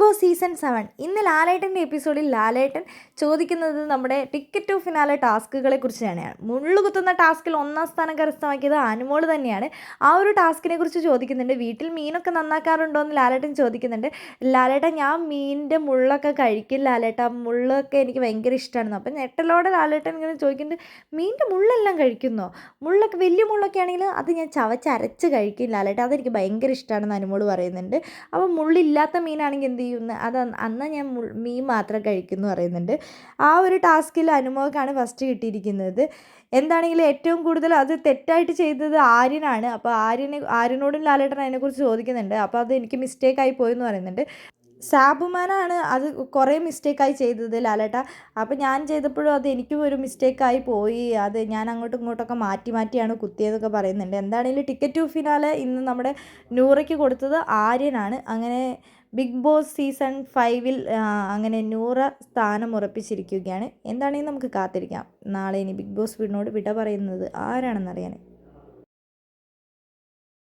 Boss season seven. ഇന്ന് ലാലേട്ടന്റെ എപ്പിസോഡിൽ ലാലേട്ടൻ ചോദിക്കുന്നത് നമ്മുടെ ടിക്കറ്റ് ടു ഫിനാലെ ടാസ്കുകളെ കുറിച്ച് തന്നെയാണ് മുള്ളു കുത്തുന്ന ടാസ്കിൽ ഒന്നാം സ്ഥാനം കരസ്ഥമാക്കിയത് അനുമോൾ തന്നെയാണ്. ആ ഒരു ടാസ്കിനെ കുറിച്ച് ചോദിക്കുന്നുണ്ട്. വീട്ടിൽ മീനൊക്കെ നന്നാക്കാറുണ്ടോ എന്ന് ലാലേട്ടൻ ചോദിക്കുന്നുണ്ട്. ലാലേട്ടൻ ഞാൻ മീനിന്റെ മുള്ളൊക്കെ കഴിക്കും. ലാലേട്ട മുള്ളൊക്കെ എനിക്ക് ഭയങ്കര ഇഷ്ടമാണ് അപ്പം ഞെട്ടലോടെ ലാലേട്ടൻ ഇങ്ങനെ ചോദിക്കുന്നുണ്ട് മീനിന്റെ മുള്ളെല്ലാം കഴിക്കുന്നോ? മുള്ളൊക്കെ വലിയ മുള്ളൊക്കെ ആണെങ്കിൽ അത് ഞാൻ ചവച്ചരച്ച് കഴിക്കും. ലാലേട്ട അതെനിക്ക് ഭയങ്കര ഇഷ്ടമാണെന്ന് അനുമോൾ പറയുന്നുണ്ട്. അപ്പോൾ മുള്ളില്ലാത്ത മീനാണെങ്കിൽ എന്ത് ചെയ്യുന്നു അത് അന്ന് ഞാൻ മീൻ മാത്രം കഴിക്കുന്നു പറയുന്നുണ്ട്. ആ ഒരു ടാസ്കിൽ അനുമോക്കാണ് ഫസ്റ്റ് കിട്ടിയിരിക്കുന്നത്. എന്താണെങ്കിലും ഏറ്റവും കൂടുതൽ അത് തെറ്റായിട്ട് ചെയ്തത് ആര്യനാണ്. അപ്പോൾ ആര്യനെ ആര്യനോടും ലാലേട്ടൻ അതിനെക്കുറിച്ച് ചോദിക്കുന്നുണ്ട്. അപ്പോൾ അത് എനിക്ക് മിസ്റ്റേക്കായി പോയെന്ന് പറയുന്നുണ്ട്. സാബുമാനാണ് അത് കുറേ മിസ്റ്റേക്കായി ചെയ്തത് ലാലേട്ട. അപ്പോൾ ഞാൻ ചെയ്തപ്പോഴും അത് എനിക്കും ഒരു മിസ്റ്റേക്കായി പോയി. അത് ഞാൻ അങ്ങോട്ടും ഇങ്ങോട്ടൊക്കെ മാറ്റി മാറ്റിയാണ് കുത്തിയതൊക്കെ പറയുന്നുണ്ട്. എന്താണെങ്കിലും ടിക്കറ്റ് ടു ഫിനാലെ ഇന്ന് നമ്മുടെ നൂറയ്ക്ക് കൊടുത്തത് ആര്യനാണ്. അങ്ങനെ ബിഗ് ബോസ് സീസൺ ഫൈവിൽ അങ്ങനെ നൂറ സ്ഥാനം ഉറപ്പിച്ചിരിക്കുകയാണ്. എന്താണെങ്കിലും നമുക്ക് കാത്തിരിക്കാം. നാളെ ഇനി ബിഗ് ബോസ് വീടിനോട് വിട പറയുന്നത് ആരാണെന്നറിയാൻ